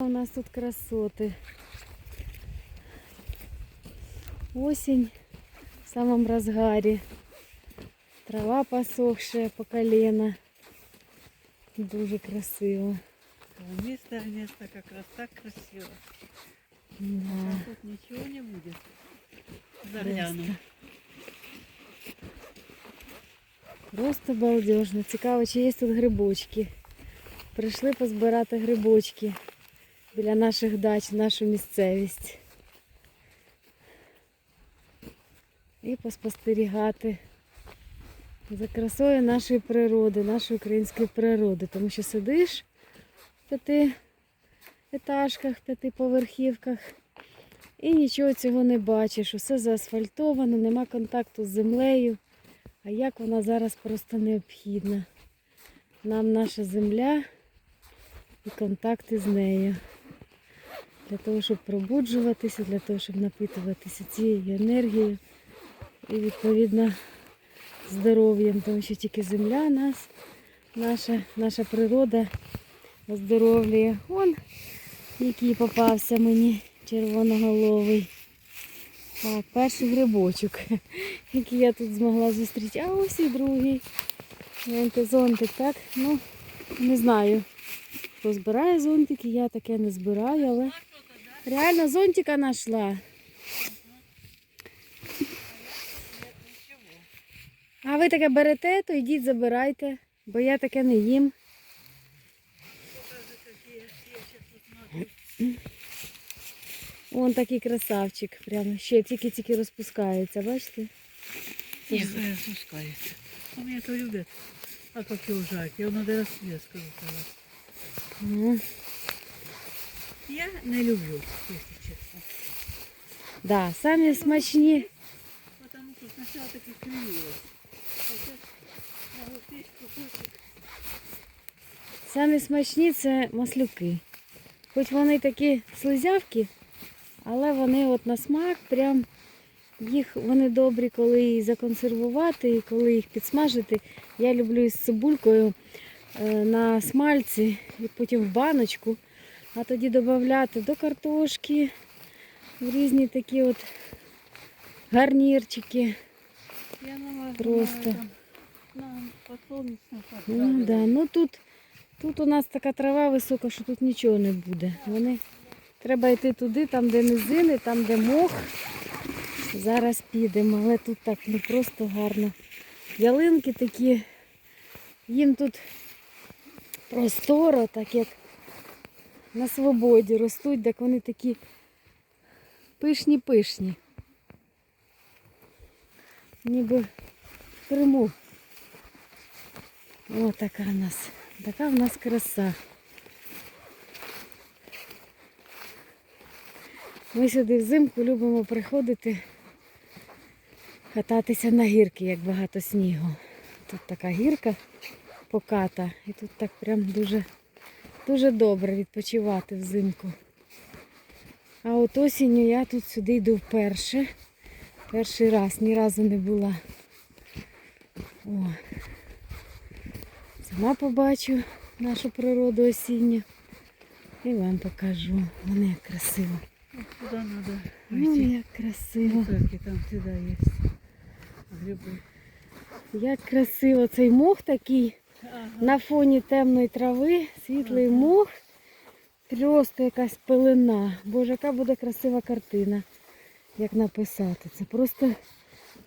У нас тут красоти. Осінь в самом разгаре. Трава посохшая по колено. Дуже красиво. А Место, место как раз так красиво. Да. А тут ничего не будет. Загляну. Просто. Просто балдежно. Цікаво, чи є тут грибочки. Прийшли позбирати грибочки Біля наших дач, нашу місцевість. І поспостерігати за красою нашої природи, нашої української природи. Тому що сидиш в п'яти етажках, п'ятиповерхівках і нічого цього не бачиш. Усе заасфальтовано, нема контакту з землею. А як вона зараз просто необхідна. Нам наша земля і контакти з нею. Для того, щоб пробуджуватися, для того, щоб напитуватися цією енергією і відповідно здоров'ям, тому що тільки земля нас, наша, наша природа оздоровлює. Он, який попався мені червоноголовий. Так, перший грибочок, який я тут змогла зустріти. А ось і другий. Зонтик, так? Ну, не знаю, хто збирає зонтики, я таке не збираю, але реально зонтика знайшла. А ви таке берете, то йдіть забирайте, бо я таке не їм. Вон такий красавчик, прямо ще тільки-тільки розпускається, бачите? Не, запускается. У меня то любят. А как его жать? Его надо скажу. Ну, Я не люблю, если честно. да, самі смачні. Потому что сначала так и кривилось. Хотя могу печь. Самі смачні це маслюки. Хоч вони такі слизявки, але вони от на смак, прям їх вони добрі, коли їх законсервувати і коли їх підсмажити. Я люблю із цибулькою е, на смальці і потім в баночку, а тоді додати до картошки, в різні такі от гарнірчики. Я Просто. На Ну, да. ну тут, тут у нас така трава висока, що тут нічого не буде. Вони треба йти туди, там де низини, там де мох. Зараз підемо, але тут так ну просто гарно. Ялинки такі, їм тут просторо, так як на свободі ростуть, так вони такі пишні-пишні. Ніби в Криму. О, така в нас, така в нас краса. Ми сюди взимку любимо приходити кататися на гірки, як багато снігу. Тут така гірка поката, і тут так прям дуже, дуже добре відпочивати взимку. А от осінню я тут сюди йду вперше. Перший раз, ні разу не була. О. Сама побачу нашу природу осінню. І вам покажу. Вона як красиво. Куда надо Ну, идти? як красиво. Там. Як красиво. Цей мох такий Ага. на фоні темної трави, світлий мох. Просто якась пелена. Боже, яка буде красива картина, як написати. Це просто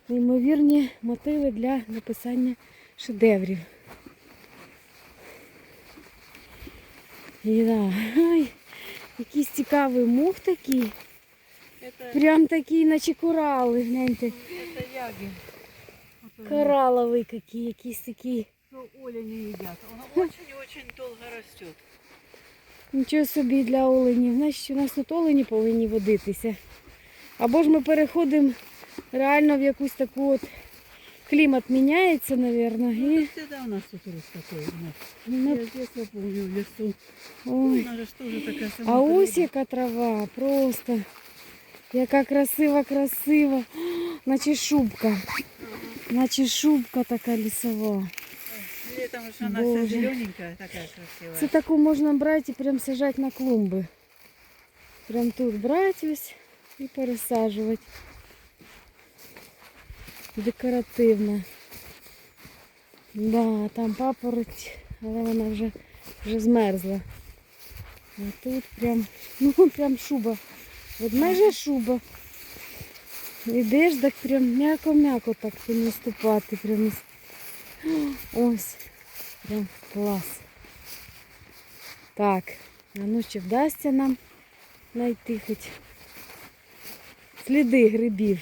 неймовірні мотиви для написання шедеврів. І да, ай, якийсь цікавий мох такий. Это, Прям такий, наче корали, гляньте. это яги. Кораловий який, якийсь такий. Что Оля не едят. Он очень-очень долго растет. Нічого собі для оленів. Значить, у нас тут олені повинні водитися. Або ж ми переходимо реально в якусь таку от клімат міняється, мабуть. Ну, І... это всегда у нас тут рост такой. Ну, Я с детства помню в лесу. ой. Она же ж тоже такая сама. А ось яка трава, просто. Яка красива, красива. Наче шубка. Наче шубка така лісова. Же она Боже. вся зелененькая, такая красивая. Це таку можна брати і прям сажати на клумби. прям тут брати ось і пересаджувати. Декоративна. Да, там папороть, але вона вже, вже змерзла. А тут прям, ну прям шуба. От майже шуба. Ідеш, так прям м'яко-м'яко так ній ступати. Прям. Ось. Прям клас. Так, а ну чи вдасться нам знайти хоч сліди грибів.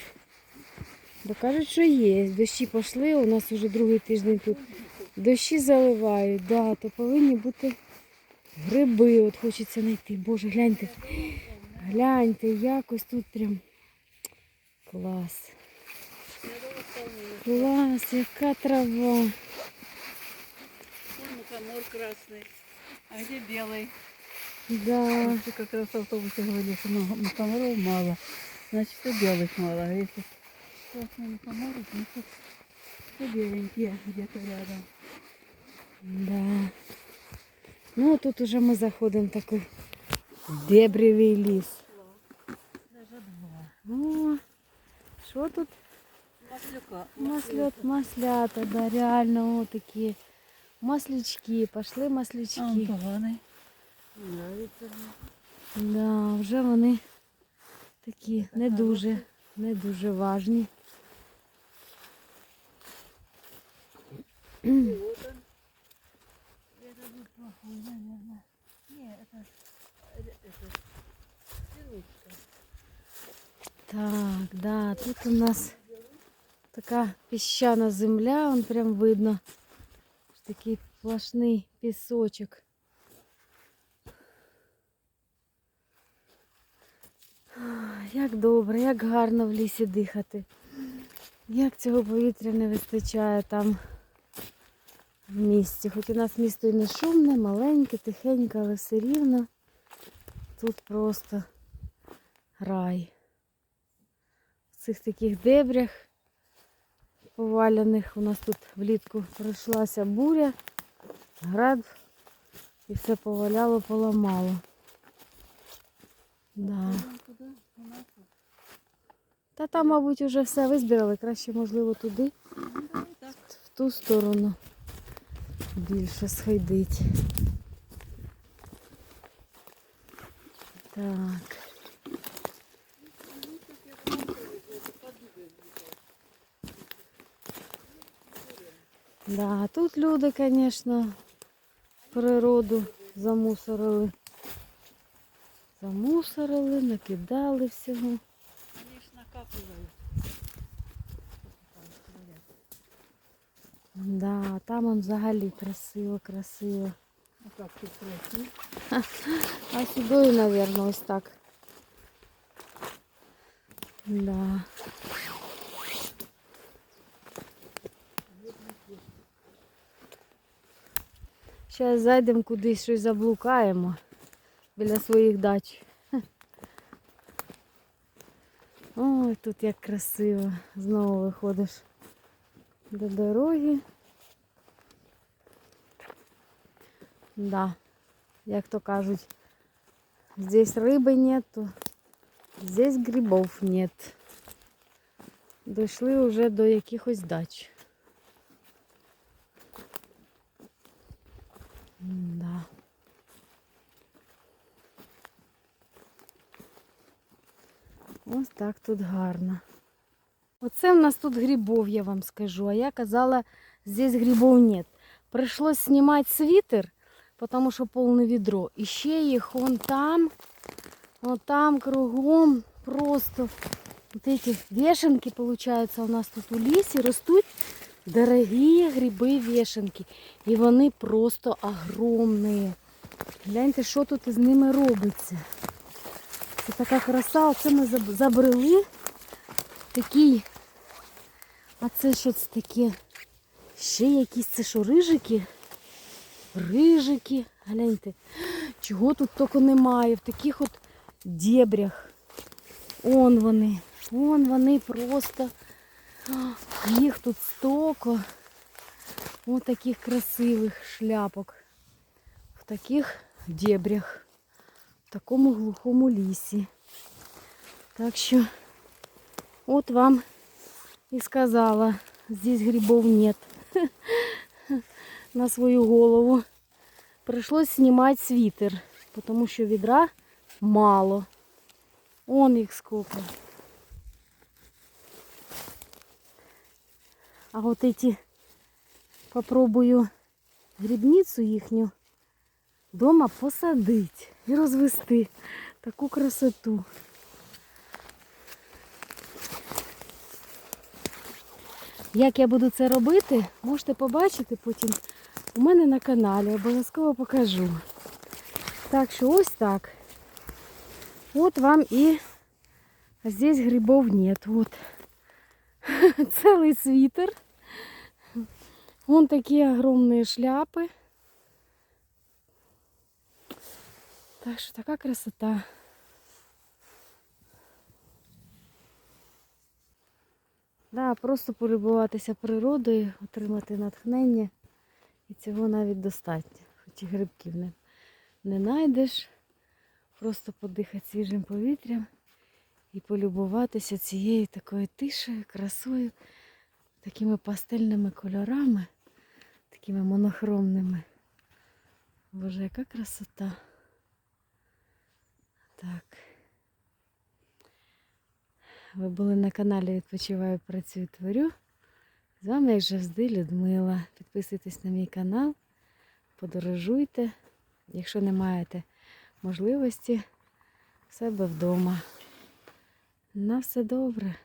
Бо кажуть, що є. Дощі пішли, у нас вже другий тиждень тут. Дощі заливають, да, то повинні бути гриби. От хочеться знайти. Боже, гляньте. Гляньте, якось тут прям клас. Клас, яка трава Вон мухомор красный. А где белый? Да. Ты как раз в автобусе говорили, что му- мухоморов мало. Значит, и белых мало. А если красные мухоморы, значит, и беленькие где-то рядом. Да. Ну, тут уже ми заходимо в такий дебрєвий ліс. Даже два. О, що тут? Маслюка. Маслят, маслята, да, реально вот такие. Маслячки, пошли А он маслячки. поганый. Нравится мне. Да, вже вони такі не дуже, не дуже важні. И вот он. Это тут плохой, наверное. Не, это, это, это стрелочка. Так, да, тут у нас така піщана земля, он прям видно. Такий сплошний пісочок. Як добре, як гарно в лісі дихати. Як цього повітря не вистачає там в місті. Хоч у нас місто і не шумне, маленьке, тихеньке, але все рівно тут просто рай в цих таких дебрях поваляних. У нас тут влітку пройшлася буря, град і все поваляло, поламало. Да. Та там, мабуть, вже все визбирали. Краще, можливо, туди, в ту сторону більше сходить. Так. Да, тут люди, звісно, природу замусорили. Замусорили, накидали всього. Они ж накапливают. Да, там он взагалі красиво, красиво. А как тут пройти? А сюди, мабуть, ось так. Да. Зараз зайдемо кудись щось заблукаємо біля своїх дач. Ой, тут як красиво. Знову виходиш до дороги. Да, як то кажуть, здесь рыби нету, здесь грибов нет. Дійшли вже до якихось дач. Да. Ось так тут гарно. Оце в нас тут грибов, я вам скажу. А я казала, здесь грибов нет. Пришлось снимать свитер, потому що повне відро. І їх вон там, вон там кругом просто. Вот эти вешенки, получается, у нас тут у лісі ростуть дорогі гриби вешенки. І вони просто огромні. Гляньте, що тут із ними робиться. Це така краса. Оце ми забрели. Такий. А це що це таке? Ще якісь це що, рижики? Рижики. Гляньте. Чого тут тільки немає. В таких от дебрях. Он вони. Вон вони просто. Їх тут стоко. Ось таких красивих шляпок. В таких дебрях. в такому глухому лісі. Так що от вам і сказала, здесь грибов нет на свою голову. Пришлось знімати світер, тому що відра мало. Он їх сколько. А от эти попробую грибницю їхню дома посадити і розвести таку красоту. Як я буду це робити, можете побачити потім у мене на каналі. Обов'язково покажу. Так що ось так. От вам і здесь грибов нет. Вот. Целый свитер. Вон такие огромные шляпы. Так що така красота. Да, просто полюбуватися природою, отримати натхнення. І цього навіть достатньо. Хоч і грибків не, не знайдеш. Просто подихати свіжим повітрям і полюбуватися цією такою тишею, красою, такими пастельними кольорами, такими монохромними. Боже, яка красота. Так. Ви були на каналі Відпочиваю, працюю, творю. З вами, як завжди, Людмила. Підписуйтесь на мій канал, подорожуйте, якщо не маєте можливості в себе вдома. На все добре.